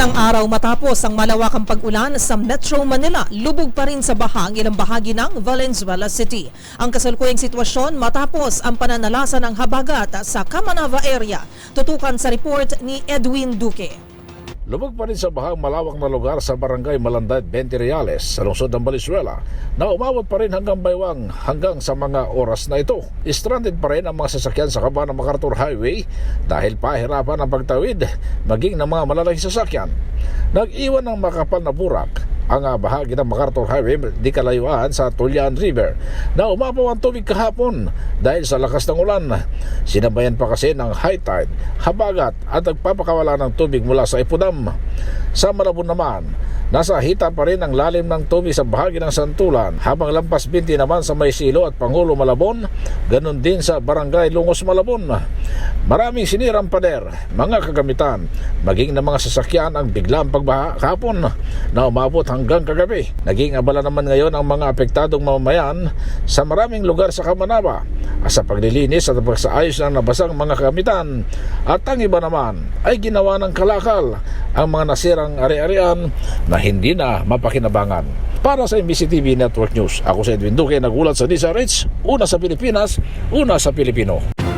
Isang araw matapos ang malawakang pag-ulan sa Metro Manila, lubog pa rin sa baha ang ilang bahagi ng Valenzuela City. Ang kasalukuyang sitwasyon matapos ang pananalasa ng habagat sa Kamanava area. Tutukan sa report ni Edwin Duque. Lubog pa rin sa bahang malawak na lugar sa barangay Malanday, 20 Reales sa lungsod ng Valenzuela na umabot pa rin hanggang baywang hanggang sa mga oras na ito. Stranded pa rin ang mga sasakyan sa kaba ng MacArthur Highway dahil pahirapan ang pagtawid maging ng mga malalaking sasakyan. Nag-iwan ng makapal na burak ang ah, bahagi ng MacArthur Highway di kalayuan sa Tulian River na umapaw ang tubig kahapon dahil sa lakas ng ulan. Sinabayan pa kasi ng high tide, habagat at nagpapakawala ng tubig mula sa ipudam. Sa Malabon naman, nasa hita pa rin ang lalim ng tubig sa bahagi ng Santulan. Habang lampas binti naman sa Maysilo at Pangulo Malabon, ganun din sa Barangay Lungos Malabon. Maraming sinirang pader, mga kagamitan, maging ng mga sasakyan ang biglang pagbaha kahapon na umabot hanggang kagabi. Naging abala naman ngayon ang mga apektadong mamamayan sa maraming lugar sa Kamanaba. Sa paglilinis at pagsaayos ng nabasang mga kagamitan. At ang iba naman ay ginawa ng kalakal. Ang mga nasirang ari-arian na hindi na mapakinabangan. Para sa MBC TV Network News, ako si Edwin Duque, nagulat sa DSRH, una sa Pilipinas, una sa Pilipino.